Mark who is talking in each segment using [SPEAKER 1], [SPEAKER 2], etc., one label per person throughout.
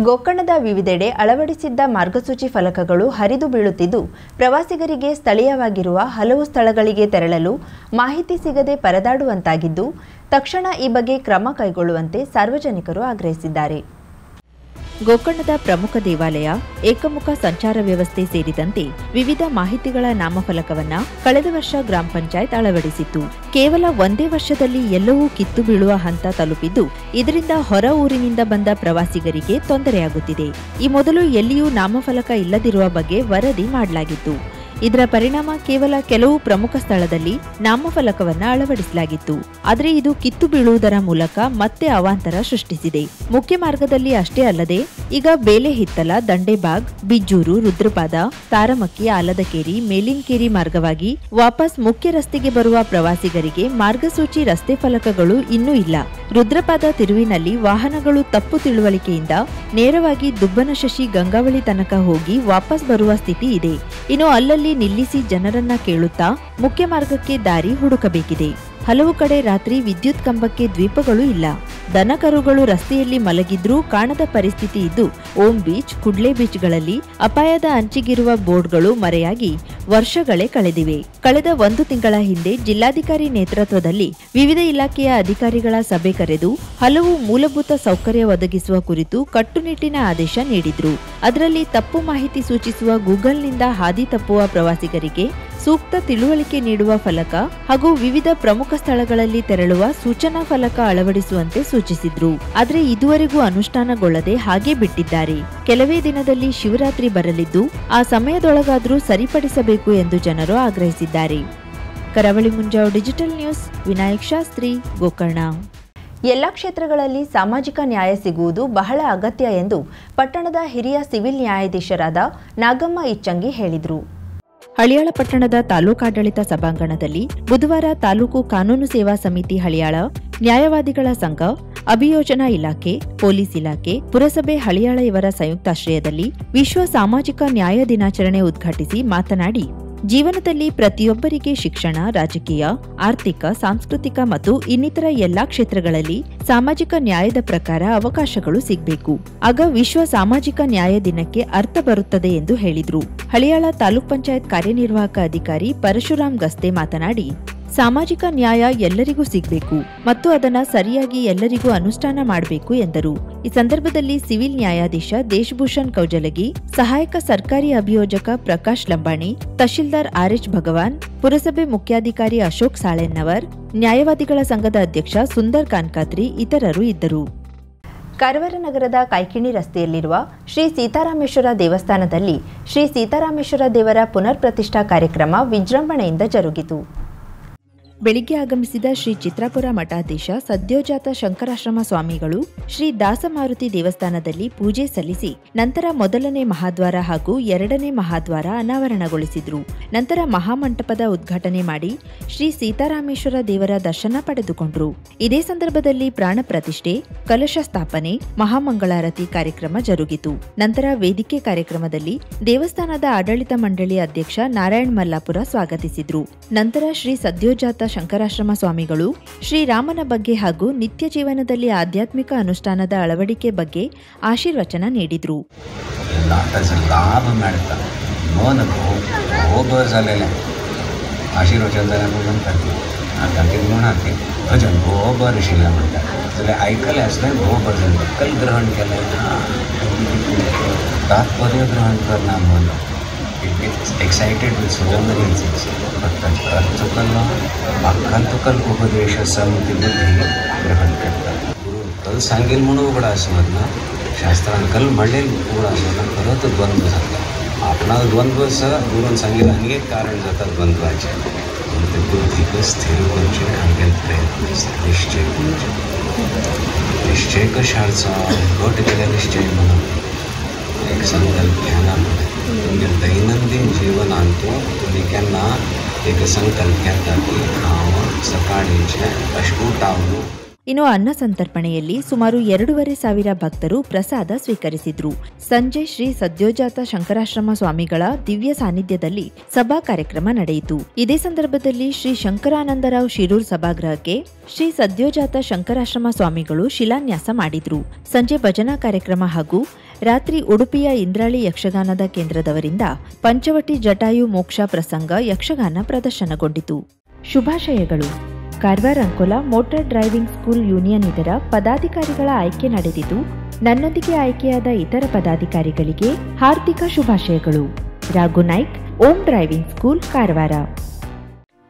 [SPEAKER 1] ಗೋಕರ್ಣದ ವಿವಿಧೆಡೆ ಅಳವಡಿಸಿದ್ದ ಮಾರ್ಗಸೂಚಿ ಫಲಕಗಳು ಹರಿದು ಬೀಳುತ್ತಿದ್ದು, ಪ್ರವಾಸಿಗರಿಗೆ ಸ್ಥಳೀಯವಾಗಿರುವ ಹಲವು ಸ್ಥಳಗಳಿಗೆ ತೆರಳಲು ಮಾಹಿತಿ ಸಿಗದೆ ಪರದಾಡುವಂತಾಗಿದ್ದು, ತಕ್ಷಣ ಈ ಬಗ್ಗೆ ಕ್ರಮ ಕೈಗೊಳ್ಳುವಂತೆ ಸಾರ್ವಜನಿಕರು ಆಗ್ರಹಿಸಿದ್ದಾರೆ. ಗೋಕರ್ಣದ ಪ್ರಮುಖ ದೇವಾಲಯ, ಏಕಮುಖ ಸಂಚಾರ ವ್ಯವಸ್ಥೆ ಸೇರಿದಂತೆ ವಿವಿಧ ಮಾಹಿತಿಗಳ ನಾಮಫಲಕವನ್ನ ಕಳೆದ ವರ್ಷ ಗ್ರಾಮ ಪಂಚಾಯತ್ ಅಳವಡಿಸಿತ್ತು. ಕೇವಲ ಒಂದೇ ವರ್ಷದಲ್ಲಿ ಎಲ್ಲವೂ ಕಿತ್ತು ಬೀಳುವ ಹಂತ ತಲುಪಿದ್ದು, ಇದರಿಂದ ಹೊರ ಊರಿನಿಂದ ಬಂದ ಪ್ರವಾಸಿಗರಿಗೆ ತೊಂದರೆಯಾಗುತ್ತಿದೆ. ಈ ಮೊದಲು ಎಲ್ಲಿಯೂ ನಾಮಫಲಕ ಇಲ್ಲದಿರುವ ಬಗ್ಗೆ ವರದಿ ಮಾಡಲಾಗಿತ್ತು. ಇದರ ಪರಿಣಾಮ ಕೇವಲ ಕೆಲವು ಪ್ರಮುಖ ಸ್ಥಳದಲ್ಲಿ ನಾಮಫಲಕವನ್ನ ಅಳವಡಿಸಲಾಗಿತ್ತು. ಆದರೆ ಇದು ಕಿತ್ತು ಬೀಳುವುದರ ಮೂಲಕ ಮತ್ತೆ ಅವಾಂತರ ಸೃಷ್ಟಿಸಿದೆ. ಮುಖ್ಯ ಮಾರ್ಗದಲ್ಲಿ ಅಷ್ಟೇ ಅಲ್ಲದೆ, ಈಗ ಬೇಲೆ ಹಿತ್ತಲ, ದಂಡೆಬಾಗ್, ಬಿಜ್ಜೂರು, ರುದ್ರಪಾದ, ತಾರಮಕ್ಕಿ, ಆಲದಕೇರಿ, ಮೇಲಿನ್ಕೇರಿ ಮಾರ್ಗವಾಗಿ ವಾಪಸ್ ಮುಖ್ಯ ರಸ್ತೆಗೆ ಬರುವ ಪ್ರವಾಸಿಗರಿಗೆ ಮಾರ್ಗಸೂಚಿ ರಸ್ತೆ ಫಲಕಗಳು ಇನ್ನೂ ಇಲ್ಲ. ರುದ್ರಪಾದ ತಿರುವಿನಲ್ಲಿ ವಾಹನಗಳು ತಪ್ಪು ತಿಳುವಳಿಕೆಯಿಂದ ನೇರವಾಗಿ ದುಬ್ಬನಶಶಿ ಗಂಗಾವಳಿ ತನಕ ಹೋಗಿ ವಾಪಸ್ ಬರುವ ಸ್ಥಿತಿ ಇದೆ. ಇನ್ನು ಅಲ್ಲಲ್ಲಿ ನಿಲ್ಲಿಸಿ ಜನರನ್ನ ಕೇಳುತ್ತಾ ಮುಖ್ಯ ಮಾರ್ಗಕ್ಕೆ ದಾರಿ ಹುಡುಕಬೇಕಿದೆ. ಹಲವು ಕಡೆ ರಾತ್ರಿ ವಿದ್ಯುತ್ ಕಂಬಕ್ಕೆ ದ್ವೀಪಗಳು ಇಲ್ಲ. ದನಕರುಗಳು ರಸ್ತೆಯಲ್ಲಿ ಮಲಗಿದ್ರೂ ಕಾಣದ ಪರಿಸ್ಥಿತಿ ಇದ್ದು, ಓಂ ಬೀಚ್, ಕುಡ್ಲೆ ಬೀಚ್ಗಳಲ್ಲಿ ಅಪಾಯದ ಅಂಚಿಗಿರುವ ಬೋರ್ಡ್ಗಳು ಮರೆಯಾಗಿ ವರ್ಷಗಳೇ ಕಳೆದಿವೆ. ಕಳೆದ ಒಂದು ತಿಂಗಳ ಹಿಂದೆ ಜಿಲ್ಲಾಧಿಕಾರಿ ನೇತೃತ್ವದಲ್ಲಿ ವಿವಿಧ ಇಲಾಖೆಯ ಅಧಿಕಾರಿಗಳ ಸಭೆ ಕರೆದು ಹಲವು ಮೂಲಭೂತ ಸೌಕರ್ಯ ಒದಗಿಸುವ ಕುರಿತು ಕಟ್ಟುನಿಟ್ಟಿನ ಆದೇಶ ನೀಡಿದ್ರು. ಅದರಲ್ಲಿ ತಪ್ಪು ಮಾಹಿತಿ ಸೂಚಿಸುವ ಗೂಗಲ್ನಿಂದ ಹಾದಿ ತಪ್ಪುವ ಪ್ರವಾಸಿಗರಿಗೆ ಸೂಕ್ತ ತಿಳುವಳಿಕೆ ನೀಡುವ ಫಲಕ ಹಾಗೂ ವಿವಿಧ ಪ್ರಮುಖ ಸ್ಥಳಗಳಲ್ಲಿ ತೆರಳುವ ಸೂಚನಾ ಫಲಕ ಅಳವಡಿಸುವಂತೆ ಸೂಚಿಸಿದ್ರು. ಆದರೆ ಇದುವರೆಗೂ ಅನುಷ್ಠಾನಗೊಳ್ಳದೆ ಹಾಗೆ ಬಿಟ್ಟಿದ್ದಾರೆ. ಕೆಲವೇ ದಿನದಲ್ಲಿ ಶಿವರಾತ್ರಿ ಬರಲಿದ್ದು, ಆ ಸಮಯದೊಳಗಾದರೂ ಸರಿಪಡಿಸಬೇಕು ಎಂದು ಜನರು ಆಗ್ರಹಿಸಿದ್ದಾರೆ. Karavali Munjav digital news, Vinayak Shastri, Gokarna. ಎಲ್ಲ ಕ್ಷೇತ್ರಗಳಲ್ಲಿ ಸಾಮಾಜಿಕ ನ್ಯಾಯ ಸಿಗುವುದು ಬಹಳ ಅಗತ್ಯ ಎಂದು ಪಟ್ಟಣದ ಹಿರಿಯ ಸಿವಿಲ್ ನ್ಯಾಯಾಧೀಶರಾದ ನಾಗಮ್ಮ ಇಚ್ಚಂಗಿ ಹೇಳಿದರು. ಹಳಿಯಾಳ ಪಟ್ಟಣದ ತಾಲೂಕಾಡಳಿತ ಸಭಾಂಗಣದಲ್ಲಿ ಬುಧವಾರ ತಾಲೂಕು ಕಾನೂನು ಸೇವಾ ಸಮಿತಿ ಹಳಿಯಾಳ, ನ್ಯಾಯವಾದಿಗಳ ಸಂಘ, ಅಭಿಯೋಜನಾ ಇಲಾಖೆ, ಪೊಲೀಸ್ ಇಲಾಖೆ, ಪುರಸಭೆ ಹಳಿಯಾಳ ಇವರ ಸಂಯುಕ್ತಾಶ್ರಯದಲ್ಲಿ ವಿಶ್ವ ಸಾಮಾಜಿಕ ನ್ಯಾಯ ದಿನಾಚರಣೆ ಉದ್ಘಾಟಿಸಿ ಮಾತನಾಡಿ ಜೀವನದಲ್ಲಿ ಪ್ರತಿಯೊಬ್ಬರಿಗೆ ಶಿಕ್ಷಣ, ರಾಜಕೀಯ, ಆರ್ಥಿಕ, ಸಾಂಸ್ಕೃತಿಕ ಮತ್ತು ಇನ್ನಿತರ ಎಲ್ಲಾ ಕ್ಷೇತ್ರಗಳಲ್ಲಿ ಸಾಮಾಜಿಕ ನ್ಯಾಯದ ಪ್ರಕಾರ ಅವಕಾಶಗಳು ಸಿಗಬೇಕು. ಆಗ ವಿಶ್ವ ಸಾಮಾಜಿಕ ನ್ಯಾಯ ದಿನಕ್ಕೆ ಅರ್ಥ ಬರುತ್ತದೆ ಎಂದು ಹೇಳಿದ್ರು. ಹಳಿಯಾಳ ತಾಲೂಕ್ ಪಂಚಾಯತ್ ಕಾರ್ಯನಿರ್ವಾಹಕ ಅಧಿಕಾರಿ ಪರಶುರಾಮ್ ಗಸ್ತೆ ಮಾತನಾಡಿ ಸಾಮಾಜಿಕ ನ್ಯಾಯ ಎಲ್ಲರಿಗೂ ಸಿಗಬೇಕು ಮತ್ತು ಅದನ್ನು ಸರಿಯಾಗಿ ಎಲ್ಲರಿಗೂ ಅನುಷ್ಠಾನ ಮಾಡಬೇಕು ಎಂದರು. ಈ ಸಂದರ್ಭದಲ್ಲಿ ಸಿವಿಲ್ ನ್ಯಾಯಾಧೀಶ ದೇಶಭೂಷಣ್ ಕೌಜಲಗಿ, ಸಹಾಯಕ ಸರ್ಕಾರಿ ಅಭಿಯೋಜಕ ಪ್ರಕಾಶ್ ಲಂಬಾಣಿ, ತಹಶೀಲ್ದಾರ್ ಆರ್ಎಚ್ ಭಗವಾನ್, ಪುರಸಭೆ ಮುಖ್ಯಾಧಿಕಾರಿ ಅಶೋಕ್ ಸಾಳೆನ್ನವರ್ ನ್ಯಾಯವಾದಿಗಳ ಸಂಘದ ಅಧ್ಯಕ್ಷ ಸುಂದರ್ ಕಾನ್ಕಾತ್ರಿ ಇತರರು ಇದ್ದರು. ಕಾರವಾರ ನಗರದ ಕಾಯ್ಕಿಣಿ ರಸ್ತೆಯಲ್ಲಿರುವ ಶ್ರೀ ಸೀತಾರಾಮೇಶ್ವರ ದೇವಸ್ಥಾನದಲ್ಲಿ ಶ್ರೀ ಸೀತಾರಾಮೇಶ್ವರ ದೇವರ ಪುನರ್ ಪ್ರತಿಷ್ಠಾ ಕಾರ್ಯಕ್ರಮ ವಿಜೃಂಭಣೆಯಿಂದ ಜರುಗಿತು. ಬೆಳಿಗ್ಗೆ ಆಗಮಿಸಿದ ಶ್ರೀ ಚಿತ್ರಾಪುರ ಮಠಾಧೀಶ ಸದ್ಯೋಜಾತ ಶಂಕರಾಶ್ರಮ ಸ್ವಾಮಿಗಳು ಶ್ರೀ ದಾಸಮಾರುತಿ ದೇವಸ್ಥಾನದಲ್ಲಿ ಪೂಜೆ ಸಲ್ಲಿಸಿ ನಂತರ ಮೊದಲನೇ ಮಹಾದ್ವಾರ ಹಾಗೂ ಎರಡನೇ ಮಹಾದ್ವಾರ ಅನಾವರಣಗೊಳಿಸಿದ್ರು. ನಂತರ ಮಹಾಮಂಟಪದ ಉದ್ಘಾಟನೆ ಮಾಡಿ ಶ್ರೀ ಸೀತಾರಾಮೇಶ್ವರ ದೇವರ ದರ್ಶನ ಪಡೆದುಕೊಂಡ್ರು. ಇದೇ ಸಂದರ್ಭದಲ್ಲಿ ಪ್ರಾಣ ಪ್ರತಿಷ್ಠೆ, ಕಲಶ ಸ್ಥಾಪನೆ, ಮಹಾಮಂಗಳಾರತಿ ಕಾರ್ಯಕ್ರಮ ಜರುಗಿತು. ನಂತರ ವೇದಿಕೆ ಕಾರ್ಯಕ್ರಮದಲ್ಲಿ ದೇವಸ್ಥಾನದ ಆಡಳಿತ ಮಂಡಳಿ ಅಧ್ಯಕ್ಷ ನಾರಾಯಣ್ ಮಲ್ಲಾಪುರ ಸ್ವಾಗತಿಸಿದ್ರು. ನಂತರ ಶ್ರೀ ಸದ್ಯೋಜಾತ ಶಂಕರಾಶ್ರಮ ಸ್ವಾಮಿಗಳು ಶ್ರೀರಾಮನ ಬಗ್ಗೆ ಹಾಗೂ ನಿತ್ಯ ಜೀವನದಲ್ಲಿ ಆಧ್ಯಾತ್ಮಿಕ ಅನುಷ್ಠಾನದ ಅಳವಡಿಕೆ ಬಗ್ಗೆ ಆಶೀರ್ವಚನ ನೀಡಿದ್ರು
[SPEAKER 2] लाभ मिळतं मन भोग झालेले आशीर्वचन जाल्यार म्हणून खातीर आतां कितें म्हणा ते भजन भोबर शिला म्हणटा जाल्यार आयकलें आसलें भोव भजन कल ग्रहण केलें तात्पर्य ग्रहण करना मन it means excited with so many things. कर्तुकल्ला अखंतुकल्पदेश समितीमध्ये ग्रहण करतात गुरु कल सांगेल म्हणून उघडा असं असणार शास्त्रान कल म्हणेल उघडा खरं तर द्वंद्व झाला आपण द्वंद्व सह गुरुन सांगेल आणि एक कारण जातात द्वंद्वाचे ते बुद्धीक स्थिर करून सांगेल प्रयत्न निश्चय निश्चय कशाचा घट केला निश्चय म्हणून ನಾವು ಅಷ್ಟು
[SPEAKER 1] ಇನ್ನು ಅನ್ನ ಸಂತರ್ಪಣೆಯಲ್ಲಿ ಸುಮಾರು ಎರಡೂವರೆ ಸಾವಿರ ಭಕ್ತರು ಪ್ರಸಾದ ಸ್ವೀಕರಿಸಿದ್ರು. ಸಂಜೆ ಶ್ರೀ ಸದ್ಯೋಜಾತ ಶಂಕರಾಶ್ರಮ ಸ್ವಾಮಿಗಳ ದಿವ್ಯ ಸಾನ್ನಿಧ್ಯದಲ್ಲಿ ಸಭಾ ಕಾರ್ಯಕ್ರಮ ನಡೆಯಿತು. ಇದೇ ಸಂದರ್ಭದಲ್ಲಿ ಶ್ರೀ ಶಂಕರಾನಂದರಾವ್ ಶಿರೂರ್ ಸಭಾಗೃಹಕ್ಕೆ ಶ್ರೀ ಸದ್ಯೋಜಾತ ಶಂಕರಾಶ್ರಮ ಸ್ವಾಮಿಗಳು ಶಿಲಾನ್ಯಾಸ ಮಾಡಿದ್ರು. ಸಂಜೆ ಭಜನಾ ಕಾರ್ಯಕ್ರಮ ಹಾಗೂ ರಾತ್ರಿ ಉಡುಪಿಯ ಇಂದ್ರಾಳಿ ಯಕ್ಷಗಾನದ ಕೇಂದ್ರದವರಿಂದ ಪಂಚವಟಿ ಜಟಾಯು ಮೋಕ್ಷ ಪ್ರಸಂಗ ಯಕ್ಷಗಾನ ಪ್ರದರ್ಶನಗೊಂಡಿತು. ಶುಭಾಶಯಗಳು. Karwar Ankola motor driving school union ಇದರ ಪದಾಧಿಕಾರಿಗಳ ಆಯ್ಕೆ ನಡೆದಿದ್ದು, ನನ್ನೊಂದಿಗೆ ಆಯ್ಕೆಯಾದ ಇತರ ಪದಾಧಿಕಾರಿಗಳಿಗೆ ಹಾರ್ದಿಕ ಶುಭಾಶಯಗಳು. Raghu Naik, Om driving school, Karwar.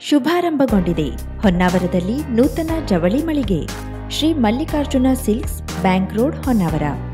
[SPEAKER 1] ಶುಭಾರಂಭಗೊಂಡಿದೆ. ಹೊನ್ನಾವರದಲ್ಲಿ ನೂತನ ಜವಳಿ ಮಳಿಗೆ. Shri Mallikarjuna silks, bank road, Honnavar.